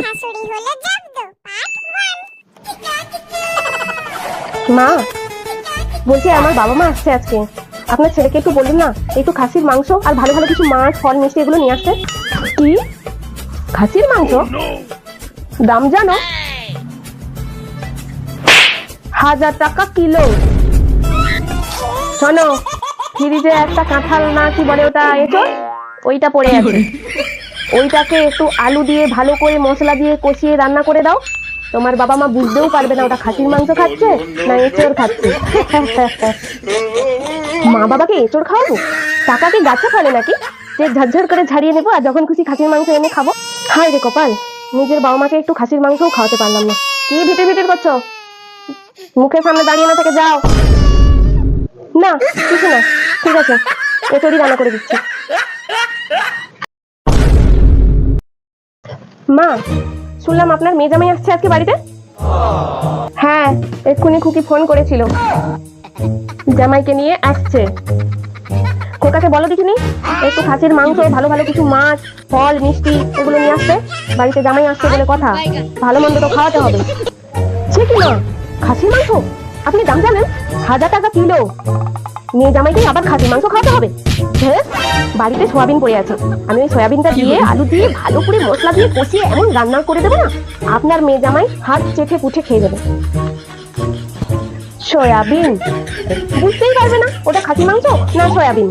শাশুড়ি হলো জব্দ পার্ট ওয়ান মা বলছি আমার বাবা মা আসছে আজকে। আপনার ছেলেকে একটু বলুন না একটু খাসির মাংস আর ভালো ভালো কিছু মাছ ফল মিষ্টি এগুলো নিয়ে আসতে। কি? খাসির মাংস? দাম জানো? হাজার টাকা কিলো। শোনো ফ্রিজে একটা কাঁঠাল না কি বলে ওটা? এঁচড় ওইটা পড়ে আছে। ওইটাকে একটু আলু দিয়ে ভালো করে মশলা দিয়ে কষিয়ে রান্না করে দাও। তোমার বাবা মা বুঝতেও পারবে না ওটা খাসির মাংস খাচ্ছে না এঁচড় খাচ্ছে। মা বাবাকে এঁচড় খাওয়াবো? টাকা কি গাছে ফলে নাকি? যে ঝরঝর করে ঝাড়িয়ে নেব আর যখন খুশি খাসির মাংস এনে খাব। হায় রে কপাল, নিজের বাবা মাকে একটু খাসির মাংসও খাওয়াতে পারলাম না। কি ভিটে ভিটির করছ? মুখের সামনে দাঁড়িয়ে না থেকে যাও। না, কিছু না, ঠিক আছে, এঁচড়ই রান্না করে দিচ্ছি। মা, শুনলাম আপনার মেয়ে জামাই আসছে আজকে বাড়িতে? হ্যাঁ এক্ষুনি খুকি ফোন করেছিল। জামাইকে নিয়ে আসছে। খোকাকে বলো দেখিনি? একটু খাসির মাংস, ভালো ভালো কিছু মাছ, ফল, মিষ্টি, এগুলো নিয়ে আসতে বাড়িতে জামাই আসছে বলে কথা। ভালো মন্দ তো খাওয়াতে হবে। সে কি না খাসির মাংস? আপনি দাম জানেন? হাজার টাকা কিলো। মেয়ে জামাইকে আবার খাসির মাংস খাওয়াতে হবে। হ্যাঁ? বাড়িতে সয়াবিন পড়ে আছে। আমি ওই সয়াবিনটা দিয়ে আলু দিয়ে ভালো করে মশলা দিয়ে কষিয়ে এমন রান্না করে দেবো না আপনার মেয়ে জামাই হাত চেখে পুঠে খেয়ে দেবে সয়াবিন? বুঝতেই পারবে না ওটা খাসি মাংস না সয়াবিন?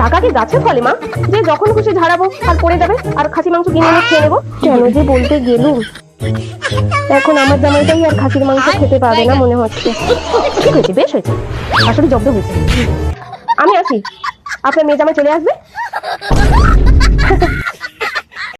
টাকা কি গাছে ফলে মা? যে যখন খুশি ঝাড়াবো আর পড়ে যাবে আর খাসি মাংস কিনে এনে খেয়ে নেব। কেন যে বলতে গেলুম। এখন আমার জামাইটাই আর খাসির মাংস খেতে পারবে না মনে হচ্ছে। ঠিক হয়েছে বেশ হয়েছে। আসলে জব্দ হয়েছে। আমি আছি। আপনার মেয়ে জামাই চলে আসবে?